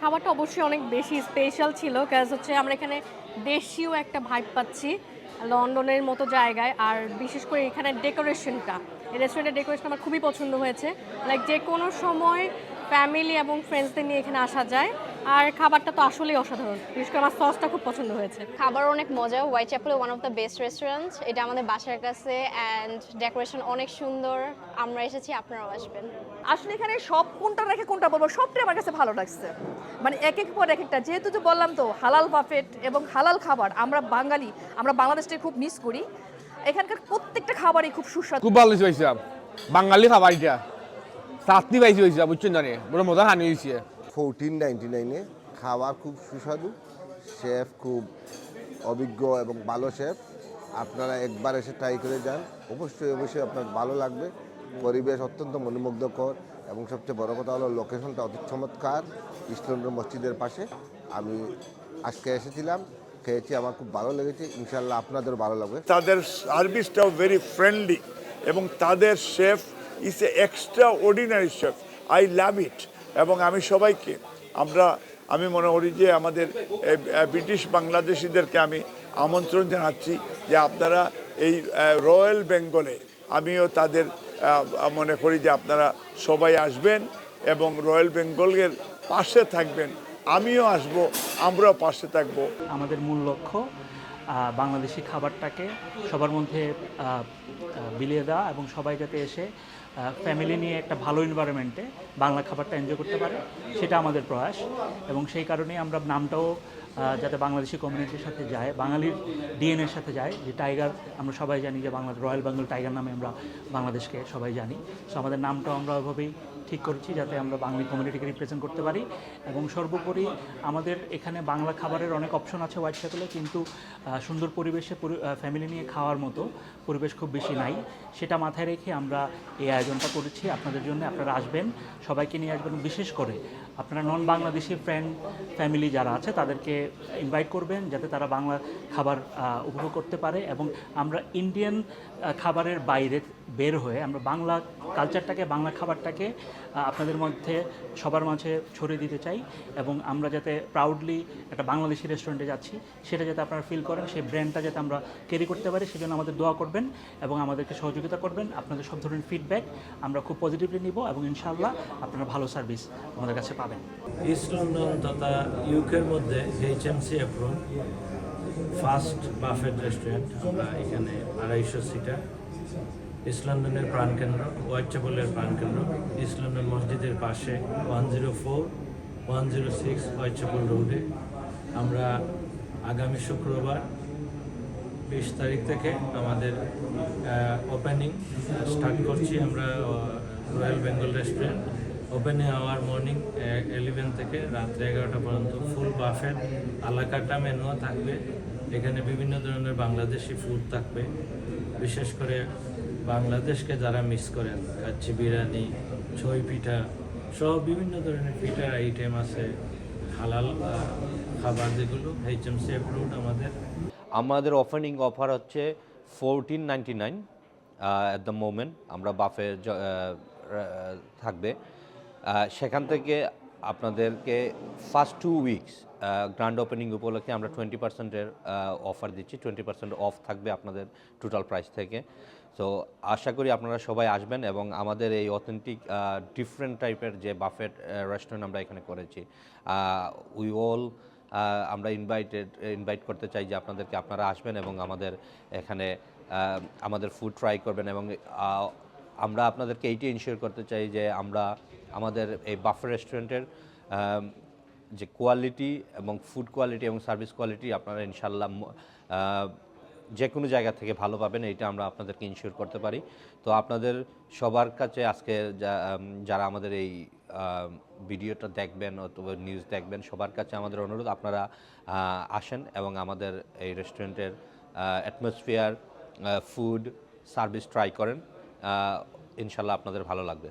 খাবারটা অবশ্যই অনেক বেশি স্পেশাল ছিল কাজ হচ্ছে আমরা এখানে দেশীয় একটা ভাইব পাচ্ছি, লন্ডনের মতো জায়গায়। আর বিশেষ করে এখানে ডেকোরেশনটা এই রেস্টুরেন্টের ডেকোরেশন আমার খুবই পছন্দ হয়েছে। লাইক যে কোনো সময় ফ্যামিলি এবং ফ্রেন্ডসদের নিয়ে এখানে আসা যায়। আর খাবারটা তো আসলেই অসাধারণ। বিশেষ করে আমার সসটা খুব পছন্দ হয়েছে। খাবার অনেক মজা। Whitechapel one of the best restaurant এটা আমাদের বাসার কাছে অ্যান্ড ডেকোরেশন অনেক সুন্দর। আমরা এসেছি আপনারাও আসবেন। আসলে এখানে সব কোনটা রেখে কোনটা বলব? সবটাই আমার কাছে ভালো লাগছে। মানে এক এক পর এক একটা। যেহেতু তো বললাম তো হালাল বাফেট এবং হালাল খাবার আমরা বাঙালি আমরা বাংলাদেশকে খুব মিস করি। এখানকার প্রত্যেকটা খাবারই খুব সুস্বাদু। খুব ভালো হয়েছে বাঙালি খাবার এটা। চাটনি পাইছি হয়েছে বুঝছেন জানি বড় মজা হানি হয়েছে। ফোরটিন নাইনটি নাইনে খাবার খুব সুস্বাদু। শেফ খুব অভিজ্ঞ এবং ভালো শেফ আপনারা একবার এসে ট্রাই করে যান। অবশ্যই অবশ্যই আপনার ভালো লাগবে। পরিবেশ অত্যন্ত মনোমুগ্ধকর এবং সবচেয়ে বড় কথা হলো লোকেশনটা অতি চমৎকার। ইস্টলন্ডন মসজিদের পাশে। আমি আজকে এসেছিলাম, খেয়েছি, আমার খুব ভালো লেগেছে। ইনশাল্লাহ আপনাদের ভালো লাগবে। তাদের সার্ভিসটাও ভেরি ফ্রেন্ডলি এবং তাদের chef is a extraordinary chef I love it এবং আমি সবাইকে, আমরা, আমি মনে করি যে আমাদের ব্রিটিশ বাংলাদেশিদেরকে আমি আমন্ত্রণ জানাচ্ছি যে আপনারা এই রয়্যাল বেঙ্গলে, আমিও তাদের মনে করি যে আপনারা সবাই আসবেন এবং রয়্যাল বেঙ্গলের পাশে থাকবেন। আমিও আসব, আমরাও পাশে থাকব। আমাদের মূল লক্ষ্য বাংলাদেশি খাবারটাকে সবার মধ্যে বিলিয়ে দেওয়া এবং সবাই যাতে এসে ফ্যামিলি নিয়ে একটা ভালো এনভায়রনমেন্টে বাংলা খাবারটা এনজয় করতে পারে, সেটা আমাদের প্রয়াস। এবং সেই কারণেই আমরা নামটাও যাতে বাংলাদেশি কমিউনিটির সাথে যায়, বাঙালির ডিএনএর সাথে যায়। যে টাইগার আমরা সবাই জানি যে বাংলা রয়্যাল বেঙ্গল টাইগার নামে আমরা বাংলাদেশকে সবাই জানি। সো আমাদের নামটাও আমরা ওইভাবেই ঠিক করেছি, যাতে আমরা বাঙালি কমিউনিটিকে রিপ্রেজেন্ট করতে পারি। এবং সর্বোপরি আমাদের এখানে বাংলা খাবারের অনেক অপশন আছে হোয়াইট চ্যাপেলে কিন্তু সুন্দর পরিবেশে ফ্যামিলি নিয়ে খাওয়ার মতো পরিবেশ খুব বেশি নাই। সেটা মাথায় রেখে আমরা এই আয়োজনটা করেছি। আপনাদের জন্য আপনারা আসবেন। সবাইকে নিয়ে আসবেন বিশেষ করে। আপনারা নন বাংলাদেশি ফ্রেন্ড ফ্যামিলি যারা আছে, তাদেরকে ইনভাইট করবেন যাতে তারা বাংলা খাবার উপভোগ করতে পারে এবং আমরা ইন্ডিয়ান খাবারের বাইরে বের হয়ে আমরা বাংলা কালচারটাকে বাংলা খাবারটাকে আপনাদের মধ্যে সবার মাঝে ছড়িয়ে দিতে চাই এবং আমরা যাতে প্রাউডলি একটা বাংলাদেশি রেস্টুরেন্টে যাচ্ছি, সেটা যাতে আপনারা ফিল করেন, সেই ব্র্যান্ডটা যাতে আমরা ক্যারি করতে পারি, সেজন্য আমাদের দোয়া করবেন এবং আমাদেরকে সহযোগিতা করবেন। আপনাদের সব ধরনের ফিডব্যাক আমরা খুব পজিটিভলি নিব এবং ইনশাআল্লাহ আপনারা ভালো সার্ভিস আমাদের কাছে পাবেন। ইস্ট লন্ডন তথা ইউকের মধ্যে HMC approve first buffet restaurant, আমরা এখানে আড়াইশো সিটার। ইস্ট লন্ডনের প্রাণকেন্দ্র হোয়াইট চ্যাপেলের প্রাণকেন্দ্র, ইস্ট লন্ডন মসজিদের পাশে one zero four, one zero six Whitechapel রোডে। আমরা আগামী শুক্রবার বিশ তারিখ থেকে আমাদের ওপেনিং স্টার্ট করছি আমরা Royal Bengal restaurant opening hour morning থেকে রাত্রে এগারোটা পর্যন্ত ফুল বাফেট আলাকাটা মেনুও থাকবে। এখানে বিভিন্ন ধরনের বাংলাদেশি ফুড থাকবে। বিশেষ করে বাংলাদেশকে যারা মিস করেন, কাচ্চি বিরিয়ানি, ছই পিঠা সহ বিভিন্ন ধরনের পিঠার আইটেম আছে, হালাল খাবার যেগুলো এইচএমসি অ্যাপ্রুভড আমাদের। আমাদের অফারিং অফার হচ্ছে fourteen ninety nine at the moment আমরা বাফে থাকবে। সেখান থেকে আপনাদেরকে first two weeks grand opening উপলক্ষে আমরা টোয়েন্টি পার্সেন্টের অফার দিচ্ছি। টোয়েন্টি পার্সেন্ট অফ থাকবে আপনাদের টোটাল প্রাইস থেকে। তো আশা করি আপনারা সবাই আসবেন এবং আমাদের এই অথেন্টিক ডিফারেন্ট টাইপের যে বাফেট রেস্টুরেন্ট আমরা এখানে করেছি উই অল আমরা ইনভাইটেড ইনভাইট করতে চাই যে আপনাদেরকে আপনারা আসবেন এবং আমাদের এখানে আমাদের ফুড ট্রাই করবেন এবং আমরা আপনাদেরকে এইটি ইনশিওর করতে চাই যে আমরা আমাদের এই বাফে রেস্টুরেন্টের যে কোয়ালিটি এবং ফুড কোয়ালিটি এবং সার্ভিস কোয়ালিটি আপনারা ইনশাল্লাহ যে কোনো জায়গা থেকে ভালো পাবেন, এইটা আমরা আপনাদেরকে ইনশিওর করতে পারি। তো আপনাদের সবার কাছে আজকে যারা আমাদের এই ভিডিওটা দেখবেন অথবা নিউজ দেখবেন, সবার কাছে আমাদের অনুরোধ, আপনারা আসেন এবং আমাদের এই রেস্টুরেন্টের অ্যাটমসফিয়ার ফুড সার্ভিস ট্রাই করেন। ইনশাল্লাহ আপনাদের ভালো লাগবে।